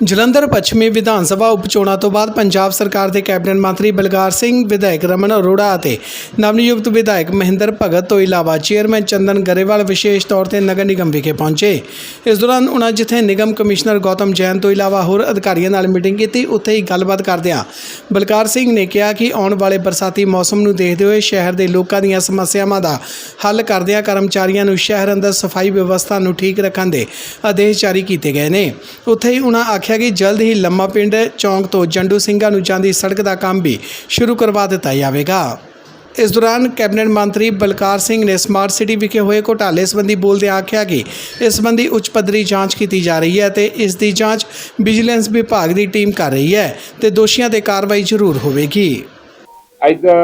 ਜਲੰਧਰ ਪੱਛਮੀ ਵਿਧਾਨ ਸਭਾ ਉਪਚੋਣਾਂ ਤੋਂ ਬਾਅਦ ਪੰਜਾਬ ਸਰਕਾਰ ਦੇ ਕੈਬਨਿਟ ਮੰਤਰੀ ਬਲਕਾਰ ਸਿੰਘ, ਵਿਧਾਇਕ ਰਮਨ ਅਰੋੜਾ ਅਤੇ ਨਵਨਿਯੁਕਤ ਵਿਧਾਇਕ ਮਹਿੰਦਰ ਭਗਤ ਤੋਂ ਇਲਾਵਾ ਚੇਅਰਮੈਨ ਚੰਦਨ ਗਰੇਵਾਲ ਵਿਸ਼ੇਸ਼ ਤੌਰ ਤੇ ਨਗਰ ਨਿਗਮ ਵਿਖੇ ਪਹੁੰਚੇ। ਇਸ ਦੌਰਾਨ ਉਨ੍ਹਾਂ ਜਿੱਥੇ ਨਿਗਮ ਕਮਿਸ਼ਨਰ ਗੌਤਮ ਜੈਨ ਤੋਂ ਇਲਾਵਾ ਹੋਰ ਅਧਿਕਾਰੀਆਂ ਨਾਲ ਮੀਟਿੰਗ ਕੀਤੀ, ਉੱਥੇ ਹੀ ਗੱਲਬਾਤ ਕਰਦਿਆਂ ਬਲਕਾਰ ਸਿੰਘ ਨੇ ਕਿਹਾ ਕਿ ਆਉਣ ਵਾਲੇ ਬਰਸਾਤੀ ਮੌਸਮ ਨੂੰ ਦੇਖਦੇ ਹੋਏ ਸ਼ਹਿਰ ਦੇ ਲੋਕਾਂ ਦੀਆਂ ਸਮੱਸਿਆਵਾਂ ਦਾ ਹੱਲ ਕਰਦਿਆਂ ਕਰਮਚਾਰੀਆਂ ਨੂੰ ਸ਼ਹਿਰ ਅੰਦਰ ਸਫ਼ਾਈ ਵਿਵਸਥਾ ਨੂੰ ਠੀਕ ਰੱਖਣ ਦੇ ਆਦੇਸ਼ ਜਾਰੀ ਕੀਤੇ ਗਏ ਨੇ। ਉੱਥੇ ਹੀ ਉਨ੍ਹਾਂ ਆਖਿਆ ਕਿ ਜਲਦ ਹੀ ਲੰਮਾ ਪਿੰਡ ਚੌਂਕ ਤੋਂ ਜੰਡੂ ਸਿੰਘਾਂ ਨੂੰ ਜਾਂਦੀ ਸੜਕ ਦਾ ਕੰਮ ਵੀ ਸ਼ੁਰੂ ਕਰਵਾ ਦਿੱਤਾ ਜਾਵੇਗਾ। ਇਸ ਦੌਰਾਨ ਕੈਬਨਿਟ ਮੰਤਰੀ ਬਲਕਾਰ ਸਿੰਘ ਨੇ ਸਮਾਰਟ ਸਿਟੀ ਵਿਖੇ ਹੋਏ ਘੋਟਾਲੇ ਸੰਬੰਧੀ ਬੋਲਦਿਆਂ ਆਖਿਆ ਕਿ ਇਸ ਸੰਬੰਧੀ ਉੱਚ ਪੱਧਰੀ ਜਾਂਚ ਕੀਤੀ ਜਾ ਰਹੀ ਹੈ ਤੇ ਇਸ ਦੀ ਜਾਂਚ ਵਿਜੀਲੈਂਸ ਵਿਭਾਗ ਦੀ ਟੀਮ ਕਰ ਰਹੀ ਹੈ ਤੇ ਦੋਸ਼ੀਆਂ ਤੇ ਕਾਰਵਾਈ ਜ਼ਰੂਰ ਹੋਵੇਗੀ। ਅੱਜ ਦਾ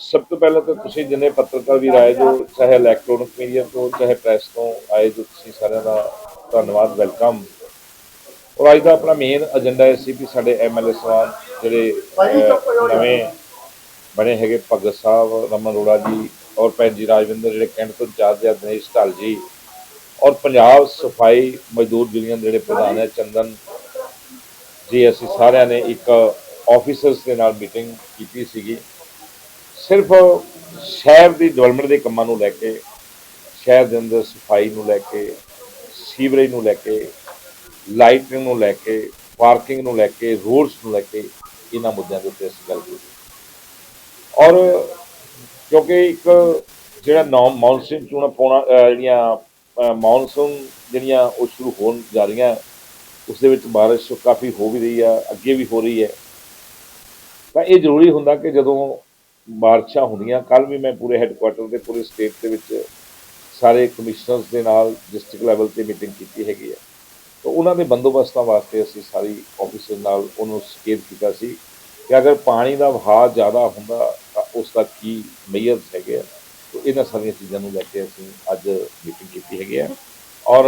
ਸਭ ਤੋਂ ਪਹਿਲਾਂ ਤਾਂ ਤੁਸੀਂ ਜਿੰਨੇ ਪੱਤਰਕਾਰ ਵੀ ਆਏ ਜੋ ਚਾਹੇ ਇਲੈਕਟ੍ਰੋਨਿਕ ਮੀਡੀਆ ਤੋਂ, ਚਾਹੇ ਪ੍ਰੈਸ ਤੋਂ ਆਏ ਜੋ ਤੁਸੀਂ ਸਾਰਿਆਂ ਦਾ ਧੰਨਵਾਦ ਵੈਲਕਮ ਔਰ ਅੱਜ ਦਾ ਆਪਣਾ ਮੇਨ ਏਜੰਡਾ ਇਹ ਸੀ ਕਿ ਸਾਡੇ ਐਮਐਲਏ ਸਾਹਿਬ ਜਿਹੜੇ ਅਹ, ਨਵੇਂ ਬਣੇ ਹੈਗੇ ਭਗਤ ਸਾਹਿਬ ਰਮਨ ਅਰੋੜਾ ਜੀ ਔਰ ਭੈਣ ਜੀ ਰਾਜਵਿੰਦਰ ਜਿਹੜੇ ਕੈਂਟ ਤੋਂ ਇੰਚਾਰਜ ਆ ਦਿਨੇਸ਼ ਢਾਲ ਜੀ ਔਰ ਪੰਜਾਬ ਸਫ਼ਾਈ ਮਜ਼ਦੂਰ ਯੂਨੀਅਨ ਦੇ ਜਿਹੜੇ ਪ੍ਰਧਾਨ ਹੈ ਚੰਦਨ ਜੀ ਅਸੀਂ ਸਾਰਿਆਂ ਨੇ ਇੱਕ ਆਫੀਸਰਸ ਦੇ ਨਾਲ ਮੀਟਿੰਗ ਕੀਤੀ ਸੀਗੀ। ਸਿਰਫ ਸ਼ਹਿਰ ਦੀ ਡਿਵੈਲਪਮੈਂਟ ਦੇ ਕੰਮਾਂ ਨੂੰ ਲੈ ਕੇ ਸ਼ਹਿਰ ਦੇ ਅੰਦਰ ਸਫ਼ਾਈ ਨੂੰ ਲੈ ਕੇ ਸੀਵਰੇਜ ਨੂੰ ਲੈ ਕੇ ਲਾਈਟਿੰਗ ਨੂੰ ਲੈ ਕੇ, ਪਾਰਕਿੰਗ ਨੂੰ ਲੈ ਕੇ, ਰੋਡਸ ਨੂੰ ਲੈ ਕੇ ਇਹਨਾਂ ਮੁੱਦਿਆਂ ਦੇ ਉੱਤੇ ਅਸੀਂ ਗੱਲ ਕੀਤੀ। ਔਰ ਕਿਉਂਕਿ ਇੱਕ ਜਿਹੜਾ ਨੌ, ਮੌਨਸੂਨ ਚੋਣਾਂ ਪਾਉਣਾ ਜਿਹੜੀਆਂ ਮੌਨਸੂਨ ਜਿਹੜੀਆਂ ਉਹ ਸ਼ੁਰੂ ਹੋਣ ਜਾ ਰਹੀਆਂ, ਉਸ ਦੇ ਵਿੱਚ ਬਾਰਿਸ਼ ਕਾਫੀ ਹੋ ਵੀ ਰਹੀ ਆ, ਅੱਗੇ ਵੀ ਹੋ ਰਹੀ ਹੈ। ਤਾਂ ਇਹ ਜ਼ਰੂਰੀ ਹੁੰਦਾ ਕਿ ਜਦੋਂ ਬਾਰਿਸ਼ਾਂ ਹੁੰਦੀਆਂ ਕੱਲ ਵੀ ਮੈਂ ਪੂਰੇ ਹੈੱਡਕੁਆਟਰ ਦੇ, ਪੂਰੇ ਸਟੇਟ ਦੇ ਵਿੱਚ ਸਾਰੇ ਕਮਿਸ਼ਨਰਸ ਦੇ ਨਾਲ ਡਿਸਟ੍ਰਿਕਟ ਲੈਵਲ ਤੇ ਮੀਟਿੰਗ ਕੀਤੀ ਹੈਗੀ ਹੈ ਤਾਂ ਉਹਨਾਂ ਦੇ ਬੰਦੋਬਸਤਾਂ ਵਾਸਤੇ ਅਸੀਂ ਸਾਰੀ ਆਫਿਸਰ ਨਾਲ ਉਹਨੂੰ ਸਕੇਤ ਕੀਤਾ ਸੀ ਕਿ ਅਗਰ ਪਾਣੀ ਦਾ ਵਹਾਅ ਜ਼ਿਆਦਾ ਹੁੰਦਾ ਤਾਂ ਉਸ ਦਾ ਕੀ ਮੇਜਰ ਹੈਗੇ ਆ। ਤਾਂ ਇਹਨਾਂ ਸਾਰੀਆਂ ਚੀਜ਼ਾਂ ਨੂੰ ਲੈ ਕੇ ਅਸੀਂ ਅੱਜ ਮੀਟਿੰਗ ਕੀਤੀ ਹੈਗੀ ਹੈ ਔਰ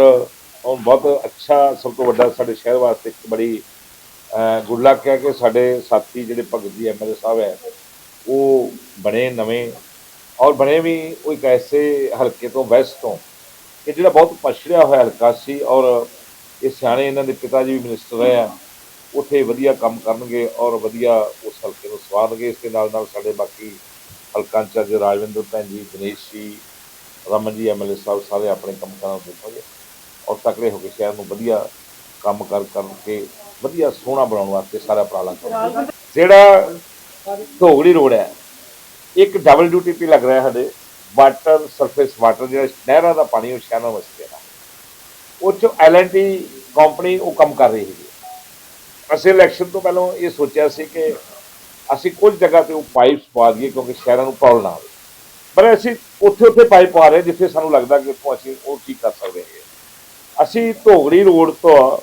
ਉਹ ਬਹੁਤ ਅੱਛਾ, ਸਭ ਤੋਂ ਵੱਡਾ ਸਾਡੇ ਸ਼ਹਿਰ ਵਾਸਤੇ ਇੱਕ ਬੜੀ ਗੁੱਡ ਲੱਕ ਹੈ ਕਿ ਸਾਡੇ ਸਾਥੀ ਜਿਹੜੇ ਭਗਤ ਜੀ ਐਮਐਲਏ ਸਾਹਿਬ ਹੈ, ਉਹ ਬਣੇ ਨਵੇਂ। ਔਰ ਬਣੇ ਵੀ ਉਹ ਇੱਕ ਐਸੇ ਹਲਕੇ ਤੋਂ ਵੈਸਟ ਤੋਂ ਕਿ ਜਿਹੜਾ ਬਹੁਤ ਪਛੜਿਆ ਹੋਇਆ ਹਲਕਾ ਸੀ ਔਰ ਇਹ ਸਿਆਣੇ ਇਹਨਾਂ ਦੇ ਪਿਤਾ ਜੀ ਵੀ ਮਿਨਿਸਟਰ ਰਹੇ ਆ। ਉੱਥੇ ਵਧੀਆ ਕੰਮ ਕਰਨਗੇ ਔਰ ਵਧੀਆ ਉਸ ਹਲਕੇ ਨੂੰ ਸਵਾਰਨਗੇ ਇਸ ਦੇ ਨਾਲ ਨਾਲ ਸਾਡੇ ਬਾਕੀ ਹਲਕਾਂ ਇੰਚਾਰਜ ਰਾਜਵਿੰਦਰ ਭੈਣ ਜੀ, ਦਿਨੇਸ਼ ਜੀ, ਰਮਨ ਜੀ ਐਮਐਲਏ ਸਾਹਿਬ ਸਾਰੇ ਆਪਣੇ ਕੰਮ ਕਰਾਂ ਦੇਖਣਗੇ ਔਰ ਤਕੜੇ ਹੋ ਕੇ ਸ਼ਹਿਰ ਨੂੰ ਵਧੀਆ ਕੰਮ ਕਰ ਕਰਕੇ ਵਧੀਆ ਸੋਹਣਾ ਬਣਾਉਣ ਵਾਸਤੇ ਸਾਰਾ ਉਪਰਾਲਾ ਕਰਾਂਗੇ ਜਿਹੜਾ ਢੋਗੜੀ ਰੋਡ ਹੈ, ਇੱਕ ਡਬਲ ਡਿਊਟੀ ਤੇ ਲੱਗ ਰਿਹਾ ਸਾਡੇ। ਵਾਟਰ ਸਰਫੇਸ ਵਾਟਰ ਜਿਹੜਾ ਨਹਿਰਾਂ ਦਾ ਪਾਣੀ ਉਹ ਸ਼ਹਿਰਾਂ ਵਾਸਤੇ ਹੈ। ਉਹ ਚ ਐਲਐਨਟੀ ਕੰਪਨੀ ਉਹ ਕੰਮ ਕਰ ਰਹੀ ਹੈ ਅਸੀਂ ਇਲੈਕਸ਼ਨ ਤੋਂ ਪਹਿਲਾਂ ਇਹ ਸੋਚਿਆ ਸੀ ਕਿ ਅਸੀਂ ਕੁਝ ਜਗ੍ਹਾ ਤੇ ਉਹ ਪਾਈਪਸ ਪਾ ਦਈਏ ਕਿਉਂਕਿ ਸ਼ਹਿਰਾਂ ਨੂੰ ਪ੍ਰੋਬਲਮ ਨਾ ਆਵੇ ਪਰ ਅਸੀਂ ਉੱਥੇ ਉੱਥੇ ਪਾਈਪ ਪਾ ਰਹੇ ਜਿੱਥੇ ਸਾਨੂੰ ਲੱਗਦਾ ਕਿ ਉੱਥੋਂ ਅਸੀਂ ਉਹ ਠੀਕ ਕਰ ਸਕਦੇ ਹਾਂ ਅਸੀਂ ਧੋਗੜੀ ਰੋਡ ਤੋਂ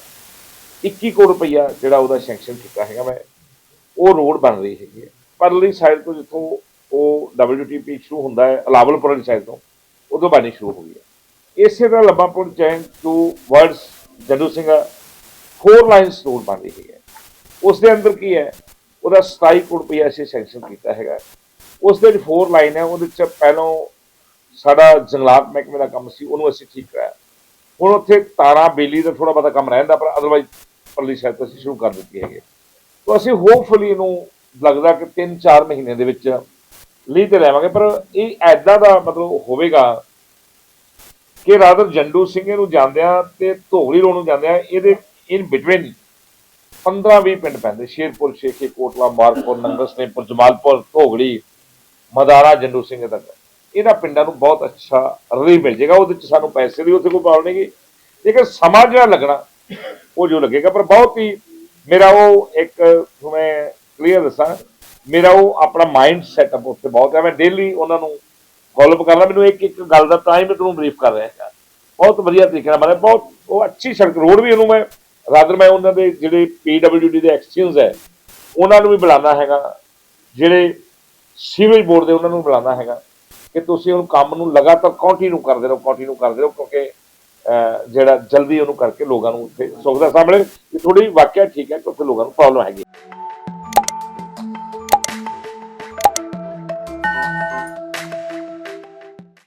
21 ਕਰੋੜ ਰੁਪਈਆ ਜਿਹੜਾ ਉਹਦਾ ਸੈਂਕਸ਼ਨ ਕੀਤਾ ਹੈਗਾ ਮੈਂ, ਉਹ ਰੋਡ ਬਣ ਰਹੀ ਹੈਗੀ ਹੈ। ਪਰਲੀ ਸਾਈਡ ਤੋਂ ਜਿੱਥੋਂ ਉਹ WTP ਸ਼ੁਰੂ ਹੁੰਦਾ ਹੈ, ਅਲਾਵਲਪੁਰ ਵਾਲੀ ਸਾਈਡ ਤੋਂ, ਉਦੋਂ ਬਣਨੀ ਸ਼ੁਰੂ ਹੋ ਗਈ ਹੈ। ਇਸੇ ਤਰ੍ਹਾਂ ਲੰਬਾਪੁਰ ਚੈਨ towards Jaddu Singh four lines road ਬਣ ਰਹੀ ਹੈ। ਉਸ ਦੇ ਅੰਦਰ ਕੀ ਹੈ? ਉਹਦਾ 27 ਕਰੋੜ ਰੁਪਈਆ ਅਸੀਂ ਸੈਂਕਸ਼ਨ ਕੀਤਾ ਹੈਗਾ। ਉਸ ਦੇ ਵਿੱਚ ਫੋਰ ਲਾਈਨ ਹੈ, ਉਹਦੇ ਚ ਪਹਿਲੋਂ ਸਾਡਾ ਜੰਗਲਾਤ ਮਹਿਕਮੇ ਦਾ ਕੰਮ ਸੀ, ਉਹਨੂੰ ਅਸੀਂ ਠੀਕ ਕਰਾਇਆ। ਹੁਣ ਉੱਥੇ ਤਾਰਾਂ ਬਿਜਲੀ ਦਾ ਥੋੜਾ ਬਹੁਤਾ ਕੰਮ ਰਹਿੰਦਾ, ਪਰ ਅਦਰਵਾਈਜ਼ ਪਰਲੀ ਸਾਈਡ ਤੋਂ ਅਸੀਂ ਸ਼ੁਰੂ ਕਰ ਦਿੱਤੀ ਹੈਗੇ। ਤਾਂ ਅਸੀਂ ਹੋਪਫੁਲੀ ਇਹਨੂੰ ਲੱਗਦਾ ਕਿ 3-4 ਮਹੀਨੇ ਦੇ ਵਿੱਚ ਲੀ ਤੇ ਲੈਵਾਂਗੇ, ਪਰ ਇਹ ਐਦਾਂ ਦਾ ਮਤਲਬ ਹੋਵੇਗਾ ਕਿ ਰਾਦਰ ਜੰਡੂ ਸਿੰਘ ਨੂੰ ਜਾਂਦਿਆਂ ਤੇ ਧੋਗੜੀ ਰੋਡ ਨੂੰ ਜਾਂਦਿਆਂ ਇਹਦੇ ਇਨ ਬਿਟਵੀਨ 15-20 ਪਿੰਡ ਪੈਂਦੇ। ਸ਼ੇਰਪੁਰ, ਸ਼ੇਖੇ ਕੋਟਲਾ, ਮਾਰਕਪੁਰ, ਨੰਗਲ ਸਨੇਪੁਰ ਜਮਾਲਪੁਰ, ਧੋਗੜੀ, ਮਦਾਰਾ, ਜੰਡੂ ਸਿੰਘ ਤੱਕ। ਇਹਨਾਂ ਪਿੰਡਾਂ ਨੂੰ ਬਹੁਤ ਅੱਛਾ ਰਿਲੀਫ ਮਿਲ ਜਾਏਗਾ। ਉਹਦੇ ਚ ਸਾਨੂੰ ਪੈਸੇ ਦੀ ਉੱਥੇ ਕੋਈ ਪ੍ਰੋਬਲਮ ਨਹੀਂ ਗੀ ਲੇਕਿਨ ਸਮਾਂ ਜਿਹੜਾ ਲੱਗਣਾ, ਉਹ ਜੋ ਲੱਗੇਗਾ। ਪਰ ਬਹੁਤ ਹੀ ਮੇਰਾ ਉਹ ਇੱਕ ਮੈਂ ਕਲੀਅਰ ਦੱਸਾਂ, ਮੇਰਾ ਉਹ ਆਪਣਾ ਮਾਈਂਡ ਸੈਟਅਪ ਉੱਥੇ ਬਹੁਤ ਹੈ। ਮੈਂ ਡੇਲੀ ਉਹਨਾਂ ਨੂੰ ਫੋਲੋਅਪ ਕਰਨਾ ਮੈਨੂੰ ਇੱਕ ਇੱਕ ਗੱਲ ਦਾ ਤਾਂ ਹੀ ਮੈਂ ਤੁਹਾਨੂੰ ਬਰੀਫ ਕਰ ਰਿਹਾ ਹਾਂ ਬਹੁਤ ਵਧੀਆ ਤਰੀਕੇ ਨਾਲ ਮਤਲਬ ਬਹੁਤ, ਉਹ ਅੱਛੀ ਸੜਕ ਰੋਡ ਵੀ ਉਹਨੂੰ ਮੈਂ ਰਾਦਰ ਮੈਂ ਉਹਨਾਂ ਦੇ ਜਿਹੜੇ ਪੀਡਬਲਯੂਡੀ ਦੇ ਐਕਸਚੇਂਜ ਹੈ, ਉਹਨਾਂ ਨੂੰ ਵੀ ਬੁਲਾਣਾ ਹੈਗਾ, ਜਿਹੜੇ ਸੀਵੇਜ ਬੋਰਡ ਦੇ ਉਹਨਾਂ ਨੂੰ ਬੁਲਾਣਾ ਹੈਗਾ ਕਿ ਤੁਸੀਂ ਉਹਨੂੰ ਕੰਮ ਨੂੰ ਲਗਾਤਾਰ ਕੰਟੀਨਿਊ ਕਰਦੇ ਰਹੋ ਕੰਟੀਨਿਊ ਕਰਦੇ ਰਹੋ, ਕਿਉਂਕਿ ਜਿਹੜਾ ਜਲਦੀ ਉਹਨੂੰ ਕਰਕੇ ਲੋਕਾਂ ਨੂੰ ਉੱਥੇ ਸੁੱਖ ਦਾ ਸਾਹਮਣੇ ਥੋੜੀ ਵਾਕਿਆ ਠੀਕ ਹੈ ਕਿ ਉੱਥੇ ਲੋਕਾਂ ਨੂੰ ਪ੍ਰੋਬਲਮ ਹੈਗੀ